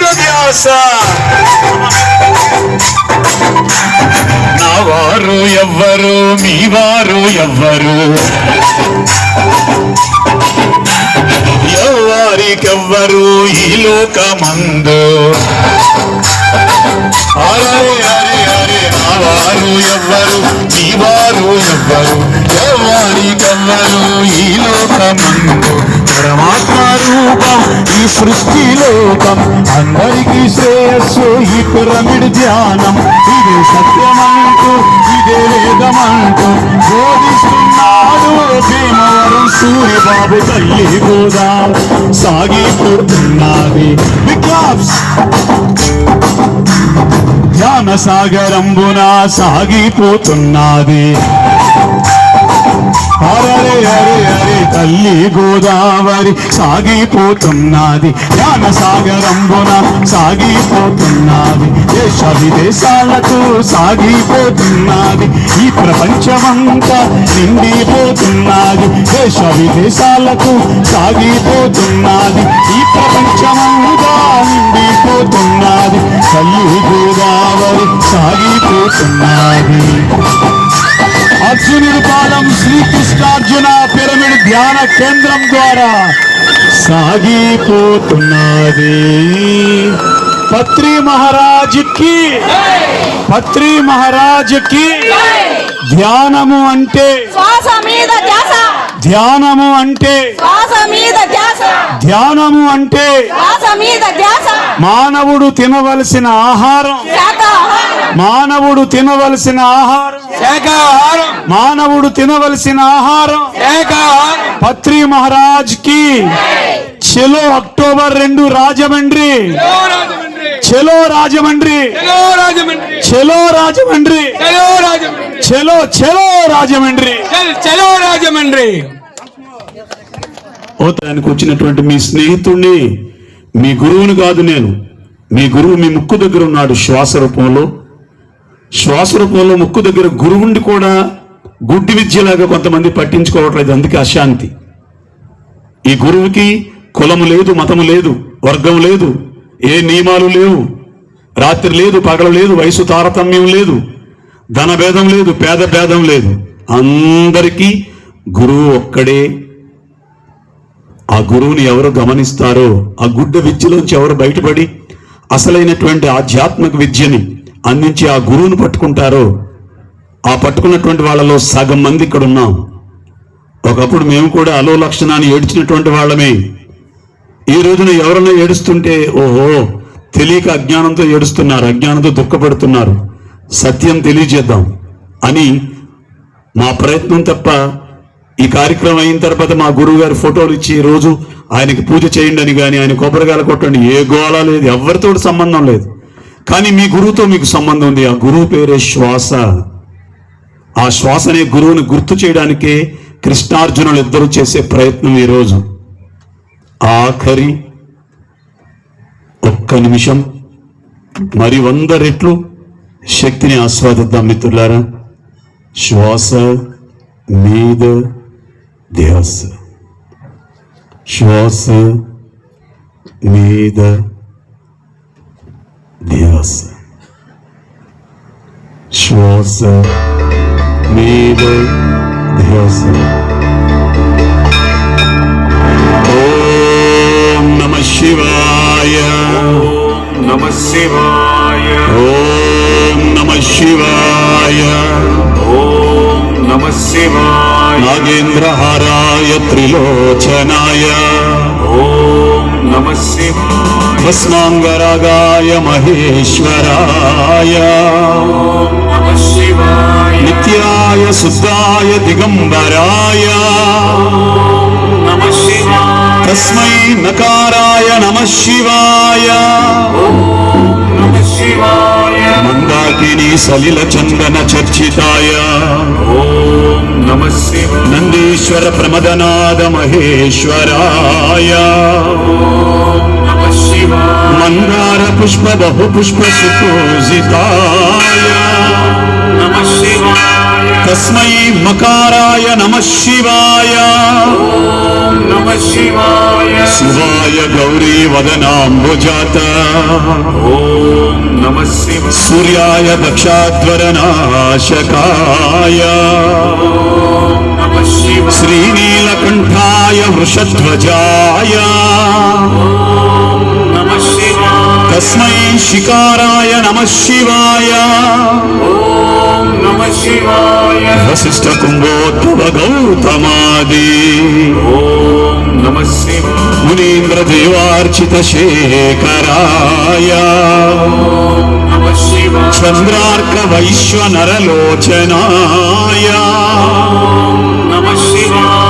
ధ్యాస నా వారు ఎవ్వరు మీ వారు ఎవ్వరు? ఎవరికెవ్వరు ఈ లోకమందు? అరే అరే అరే నా వారు ఎవ్వరు మీ వారు ఎవ్వరు? ఎవరికెవ్వరు ఈ లోకమందు? సృష్టిలోకం అందరికీ శ్రేయస్సు ఈ పిరమిడ్ ధ్యానం. ఇదే సత్యమంటూ ఇదే వేదమంటూ. బోధిస్తున్నాడు భీమవరం సూర్యబాబు తల్లి కూడా సాగిపోతున్నది విక్లాప్స్ ధ్యాన సాగరంబున సాగిపోతున్నది. అరే అరే అరే తల్లి గోదావరి సాగిపోతున్నది జ్ఞాన సాగరంబున సాగిపోతున్నది. దేశ విదేశాలకు సాగిపోతున్నది ఈ ప్రపంచమంతా నిండిపోతున్నది. దేశ విదేశాలకు సాగిపోతున్నది ఈ ప్రపంచమంతా నిండిపోతున్నది. తల్లి గోదావరి సాగిపోతున్నది. అర్జునుడు పాదం శ్రీకృష్ణార్జున ధ్యాన కేంద్రం ద్వారా సాగిపోతున్నది. పత్రి మహారాజుకి పత్రి మహారాజుకి ధ్యానము అంటే శ్వాస మీద ధ్యాస. ధ్యానము అంటే శ్వాస మీద ధ్యాస. ధ్యానము అంటే శ్వాస మీద ధ్యాస. మానవుడు తినవలసిన ఆహారం. మానవుడు తినవలసిన ఆహారం. మానవుడు తినవలసిన ఆహారం. పత్రి మహారాజ్కి చెలో అక్టోబర్ రెండు రాజమండ్రి. చలో రాజమండ్రి. చెలో రాజమండ్రి. చలో చెలో రాజమండ్రి. చలో రాజమండ్రి. ఓతానికి వచ్చినటువంటి మీ స్నేహితుణ్ణి మీ గురువుని కాదు నేను. మీ గురువు మీ ముక్కు దగ్గర ఉన్నాడు శ్వాస రూపంలో. శ్వాస రూపంలో ముక్కు దగ్గర గురువుండి కూడా గుడ్డి విద్యలాగా కొంతమంది పట్టించుకోవట్లేదు. అందుకే అశాంతి. ఈ గురువుకి కులము లేదు మతము లేదు వర్గం లేదు ఏ నియమాలు లేవు. రాత్రి లేదు పగలు లేదు వయసు తారతమ్యం లేదు ధన భేదం లేదు పేద భేదం లేదు. అందరికీ గురువు ఒక్కడే. ఆ గురువుని ఎవరు గమనిస్తారో ఆ గుడ్డ విద్యలోంచి ఎవరు బయటపడి అసలైనటువంటి ఆధ్యాత్మిక విద్యని అందించి ఆ గురువును పట్టుకుంటారో ఆ పట్టుకున్నటువంటి వాళ్ళలో సగం మంది ఇక్కడ ఉన్నాం ఒకప్పుడు మేము కూడా అలో లక్షణాన్ని ఏడ్చినటువంటి వాళ్ళమే. ఈ రోజున ఎవరైనా ఏడుస్తుంటే ఓహో తెలియక అజ్ఞానంతో ఏడుస్తున్నారు అజ్ఞానంతో దుఃఖపడుతున్నారు. సత్యం తెలియజేద్దాం అని మా ప్రయత్నం తప్ప ఈ కార్యక్రమం అయిన తర్వాత మా గురువు గారు ఫోటోలు ఇచ్చి రోజు ఆయనకి పూజ చేయండి అని కానీ ఆయన కొబ్బరికాయలు కొట్టండి ఏ గోళ లేదు ఎవరితో సంబంధం లేదు. కానీ మీ గురువుతో మీకు సంబంధం ఉంది. ఆ గురువు పేరే శ్వాస. ఆ శ్వాస అనే గురువుని గుర్తు చేయడానికే కృష్ణార్జునులు ఇద్దరు చేసే ప్రయత్నం ఈరోజు ఆఖరి ఒక్క నిమిషం. మరి వంద రెట్లు శక్తిని ఆస్వాదిద్దాం మిత్రులారా. శ్వాస మీద ధ్యాస శ్వాస మీద ధ్యాస శ్వాస మీద ధ్యాస ఓం నమ శివాయ నమ శివాయ ఓం నమ శివాయ ఓం నమ శివాయ నాగేంద్రహారాయ త్రిలోచనాయ ఓం నమ శివాయ భస్మాంగరాగాయ మహేశ్వరాయ నమ శివాయ నిత్యాయ శుద్ధాయ దిగంబరాయ నమ శివాయ తస్మై నకారాయ నమ శివాయ నందిని సలిల చందన చర్చితాయ. ఓం నమ నందీశ్వర ప్రమదనాద మహేశ్వరాయ. మందార పుష్ప బహు పుష్ప సుపూజితాయ తస్మై మకారాయ నమ శివాయ. शिवाय शिवाय गौरी वदनाम्बुजात ॐ नमः शिवाय सूर्याय दक्षाध्वरनाशकाय श्रीनीलकण्ठाय वृषध्वजाय तस्मै शिकाराय नमः शिवाय వశిష్ఠ కుంభోద్భవ గౌతమాది మునీంద్ర శేఖరాయ చంద్రార్క వైశ్వనరలోచనాయ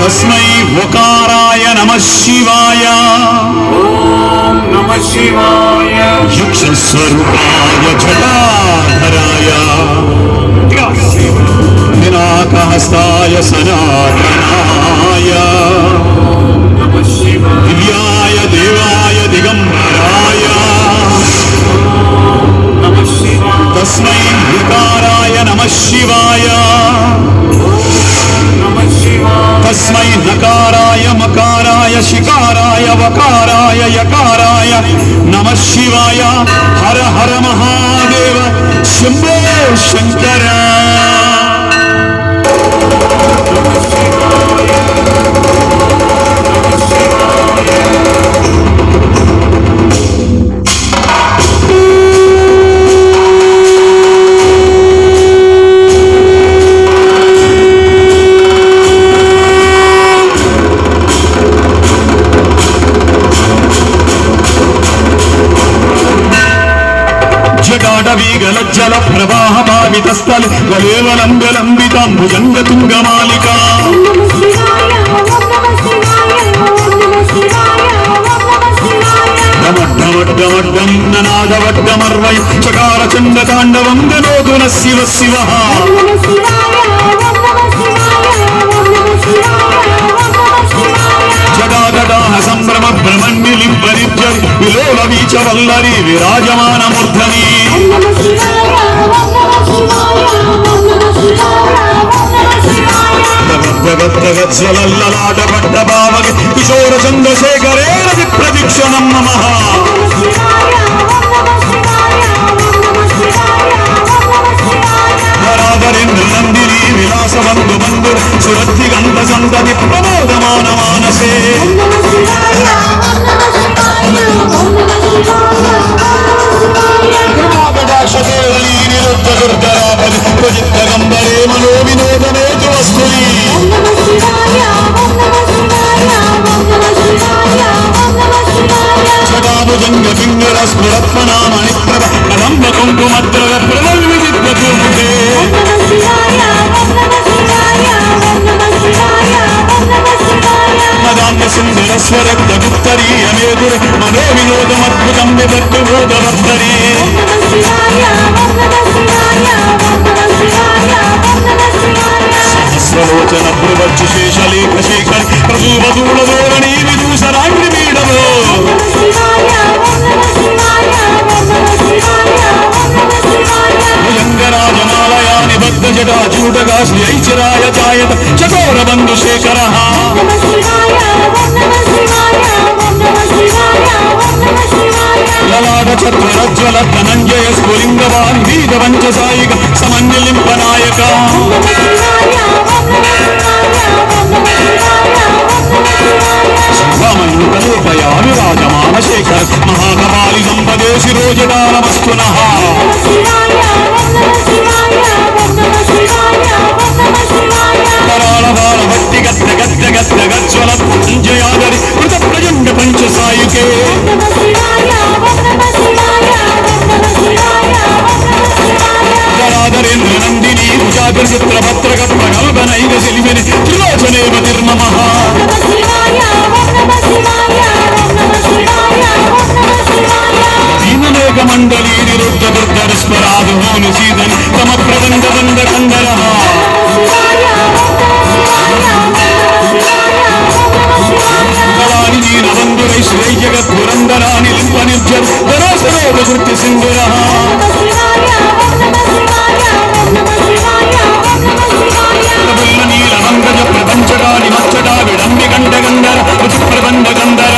తస్మై ఒకారాయ నమ శివాయ యక్షస్వరూపాయ జటాధరాయ Shivaya, Namah Shivaya, Namah Shivaya, Namah Namah Shivaya, భావితస్థలి గలేవలంబలంబితాంబుజంగ తుంగమాలిక డమడ్డమడ్డమడ్డం ననాదవడ్డమర్వై చకార చండ తాండవం గనోదున శివ శివ జడాగడాహ సంభ్రమ భ్రమణ్యులింపరిజ్జరి విలోల వీచ వల్లరి విరాజమానమూర్ధని. జగద్జగజ్వలల్లలాటపడ్డ భావని కిశోర చంద్రశేఖరేణ విప్రదిక్షణం మమ నందిని విలాసవంతు బంధు సురద్ధి గంధ సంతతి ప్రమోదమాన మానసే. గడాశకేళీ నిరుద్ధ దుర్ధరాపది ప్రజిత్త మనో వినోదమేతు వస్తుని జటాభుజంగ స్ఫురత్మనామణి ప్రభ కదంబ కుంకుమద్రవ సుందర స్వరక్త గుప్తరీయ మేధుర మనో వినోదమద్భుతం సహస్రలోచన భృవజ్జు శేషలేఖ శేఖర్ ప్రసూవదూడ ధోరణి జగత్ పురందరాని లింప నిర్జర్ ధరాసరోగ వృత్తి సింధుర. ప్రబుల్ల నీలమంగజ ప్రపంచడాని మచ్చడా విడంబి గండ గంధర రుచి ప్రబంధ గంధర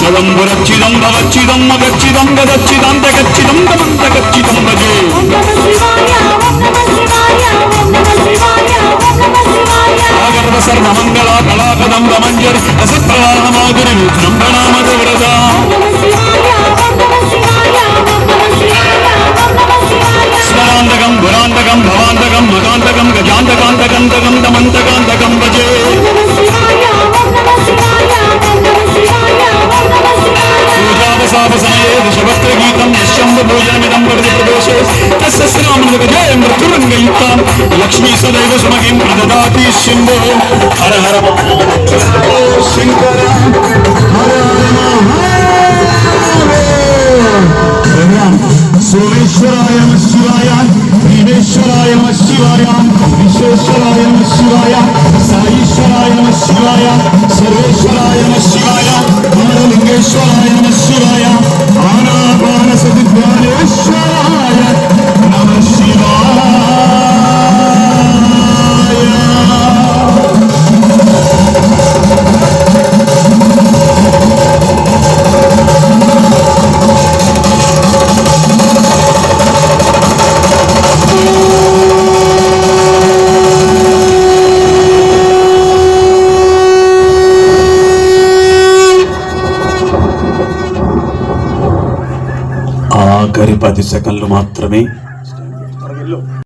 చదంబురచ్చిదం భవచ్చిదం మగచ్చిదం గదచ్చిదం గచ్చిదం భజే కళాకదంబ మంజరి రసప్రవాహ మాధురి నూత్నం ప్రణామ వ్రత స్మరాంతకం గురాంతకం భవాంతకం సుమగిం ప్రదదాతి శంభో హర హర ఓ శంకర సోమేశ్వరాయ నమ శివాయ భీమేశ్వరాయ నమ శివాయ విశ్వేశ్వరాయ ఆఖరి పది సెకండ్లు మాత్రమే